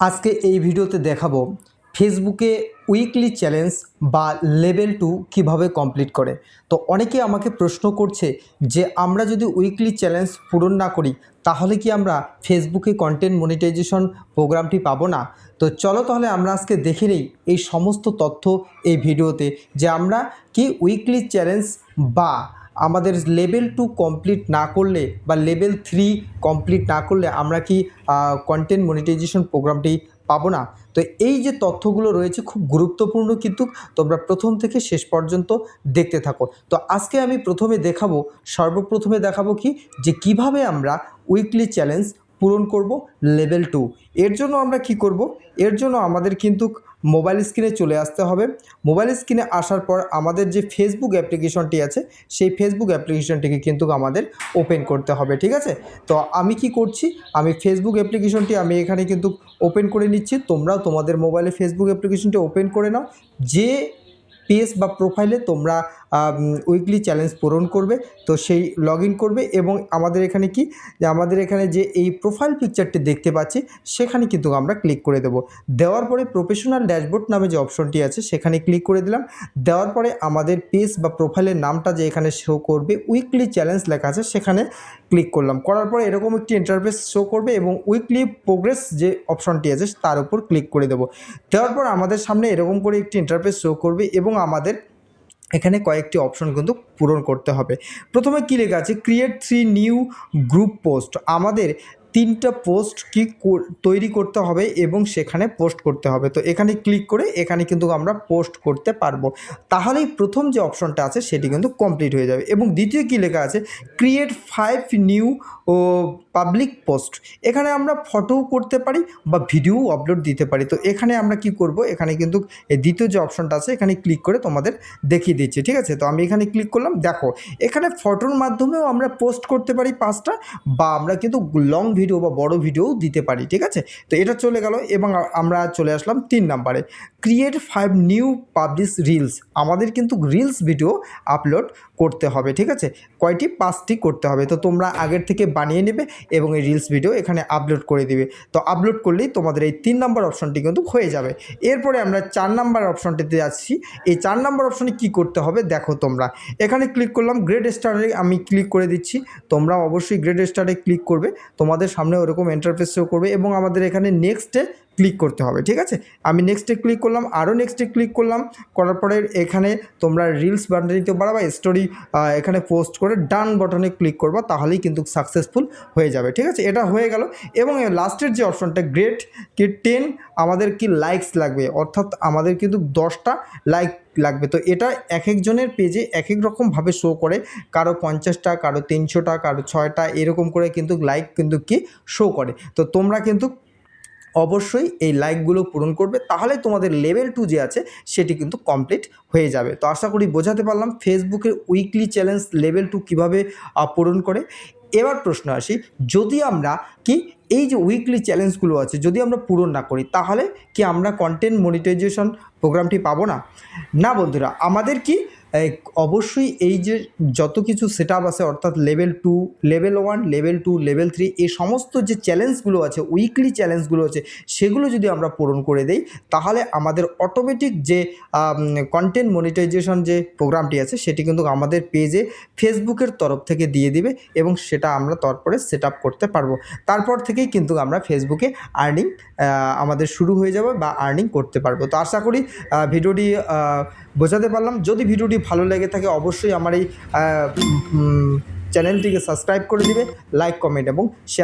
আজকে এই ভিডিওতে দেখাবো ফেসবুকে উইকলি চ্যালেঞ্জ বা লেভেল টু কীভাবে কমপ্লিট করে। তো অনেকে আমাকে প্রশ্ন করছে যে, আমরা যদি উইকলি চ্যালেঞ্জ পূরণ না করি, তাহলে কি আমরা ফেসবুকে কন্টেন্ট মনিটাইজেশন প্রোগ্রামটি পাবো না? তো চলো তাহলে আমরা আজকে দেখে নিই এই সমস্ত তথ্য এই ভিডিওতে যে আমরা কি উইকলি চ্যালেঞ্জ বা আমাদের লেভেল টু কমপ্লিট না করলে বা লেভেল থ্রি কমপ্লিট না করলে আমরা কি কন্টেন্ট মনিটাইজেশন প্রোগ্রামটি পাবো না? তো এই যে তথ্যগুলো রয়েছে খুব গুরুত্বপূর্ণ কিন্তু তোমরা প্রথম থেকে শেষ পর্যন্ত দেখতে থাকো। তো আজকে আমি প্রথমে দেখাবো, সর্বপ্রথমে দেখাবো কি, যে কীভাবে আমরা উইকলি চ্যালেঞ্জ পূরণ করব লেভেল টু। এর জন্য আমরা কি করব? এর জন্য আমাদের কিন্তু মোবাইল স্ক্রিনে চলে আসতে হবে। মোবাইল স্ক্রিনে আসার পর আমাদের যে ফেসবুক অ্যাপ্লিকেশনটি আছে, সেই ফেসবুক অ্যাপ্লিকেশনটিকে কিন্তু আমাদের ওপেন করতে হবে, ঠিক আছে? তো আমি কি করছি? আমি ফেসবুক অ্যাপ্লিকেশনটি আমি এখানে কিন্তু ওপেন করে নিচ্ছি। তোমরাও তোমাদের মোবাইলে ফেসবুক অ্যাপ্লিকেশনটি ওপেন করে নাও। যে পেজ বা প্রোফাইলে তোমরা উইকলি চ্যালেঞ্জ পূরণ করবে। তো সেই লগ করবে এবং আমাদের এখানে কি? যে আমাদের এখানে যে এই প্রোফাইল পিকচারটি দেখতে পাচ্ছি, সেখানে কিন্তু আমরা ক্লিক করে দেব। দেওয়ার পরে প্রফেশনাল ড্যাশবোর্ড নামে যে অপশনটি আছে, সেখানে ক্লিক করে দিলাম। দেওয়ার পরে আমাদের পেজ বা প্রোফাইলের নামটা যে এখানে শো করবে উইকলি চ্যালেঞ্জ লেখা আছে, সেখানে ক্লিক করলাম। করার পরে এরকম একটি ইন্টারফেস শো করবে এবং উইকলি প্রোগ্রেস যে অপশনটি আছে, তার উপর ক্লিক করে দেবো। দেওয়ার পর আমাদের সামনে এরকম করে একটি ইন্টারফেস শো করবে এবং আমাদের এখানে কয়েকটি অপশন কিন্তু পূরণ করতে হবে। প্রথমে কী লেখা আছে? Create three new group post আমাদের তিনটা পোস্ট কি তৈরি করতে হবে এবং সেখানে পোস্ট করতে হবে। তো এখানে ক্লিক করে এখানে কিন্তু আমরা পোস্ট করতে পারব। তাহলেই প্রথম যে অপশনটা আছে সেটি কিন্তু কমপ্লিট হয়ে যাবে এবং দ্বিতীয় কী লেখা আছে? ক্রিয়েট ফাইভ নিউ ও পাবলিক পোস্ট। এখানে আমরা ফটোও করতে পারি বা ভিডিও আপলোড দিতে পারি। তো এখানে আমরা কি করব? এখানে কিন্তু দ্বিতীয় যে অপশনটা আছে এখানে ক্লিক করে তোমাদের দেখিয়ে দিচ্ছি, ঠিক আছে? তো আমি এখানে ক্লিক করলাম, দেখো, এখানে ফটোর মাধ্যমেও আমরা পোস্ট করতে পারি পাঁচটা বা আমরা কিন্তু লং ভিডিও বা বড় ভিডিও দিতে পারি, ঠিক আছে? তো এটা চলে গেল এবং আমরা চলে আসলাম তিন নাম্বারে। Create five new publish reels আমাদের কিন্তু রিলস ভিডিও আপলোড করতে হবে, ঠিক আছে? কয়টি? পাঁচটি করতে হবে। তো তোমরা আগের থেকে বানিয়ে নেবে এবং এই রিলস ভিডিও এখানে আপলোড করে দিবে। তো আপলোড করলেই তোমাদের এই তিন নম্বর অপশনটি কিন্তু হয়ে যাবে। এরপরে আমরা চার নাম্বার অপশনটিতে যাচ্ছি। এই চার নাম্বার অপশনে কি করতে হবে? দেখো তোমরা। এখানে ক্লিক করলাম গ্রেড স্টারে আমি ক্লিক করে দিচ্ছি। তোমরা অবশ্যই গ্রেড স্টারে ক্লিক করবে। তোমাদের সামনে ওরকম এন্টারফেস শো করবে এবং আমাদের এখানে নেক্সটে ক্লিক করতে হবে, ঠিক আছে? আমি নেক্সটে ক্লিক করলাম, আরও নেক্সটে ক্লিক করলাম, করার পরে এখানে তোমরা রিলস বানিয়ে নিতে পারো বা স্টোরি এখানে পোস্ট করে ডান বটনে ক্লিক করবা, তাহলেই কিন্তু সাকসেসফুল হয়ে যাবে, ঠিক আছে? এটা হয়ে গেল এবং লাস্টের যে অপশনটা গ্রেট কি টেন আমাদের কি লাইকস লাগবে? অর্থাৎ আমাদের কিন্তু দশটা লাইক লাগবে। তো এটা এক একজনের পেজে এক এক রকমভাবে শো করে। কারও পঞ্চাশটা, কারও তিনশোটা, কারও ছয়টা, এরকম করে কিন্তু লাইক কিন্তু কি শো করে। তো তোমরা কিন্তু অবশ্যই এই লাইকগুলো পূরণ করবে। তাহলে তোমাদের লেভেল টু যে আছে, সেটি কিন্তু কমপ্লিট হয়ে যাবে। তো আশা করি বোঝাতে পারলাম ফেসবুকের উইকলি চ্যালেঞ্জ লেভেল টু কীভাবে পূরণ করে। এবার প্রশ্ন আসি, যদি আমরা কি এই যে উইকলি চ্যালেঞ্জগুলো আছে, যদি আমরা পূরণ না করি, তাহলে কি আমরা কন্টেন্ট মনিটাইজেশন প্রোগ্রামটি পাবো না? না বন্ধুরা, আমাদের কি অবশ্যই এই যে যত কিছু সেট আছে, অর্থাৎ level two level one level two level three এই সমস্ত যে চ্যালেঞ্জগুলো আছে উইকলি চ্যালেঞ্জগুলো আছে, সেগুলো যদি আমরা পূরণ করে দেই, তাহলে আমাদের অটোমেটিক যে কন্টেন্ট মনিটাইজেশন যে প্রোগ্রামটি আছে, সেটি কিন্তু আমাদের পেজে ফেসবুকের তরফ থেকে দিয়ে দিবে এবং সেটা আমরা তারপরে সেট আপ করতে পারব। তারপর থেকেই কিন্তু আমরা ফেসবুকে আর্নিং আমাদের শুরু হয়ে যাবে বা আর্নিং করতে পারব। তো আশা করি ভিডিওটি বোঝাতে পারলাম। যদি ভিডিওটি ভালো লেগে থাকে, অবশ্যই আমার এই চ্যানেলটিকে সাবস্ক্রাইব করে দিবে, লাইক, কমেন্ট এবং শেয়ার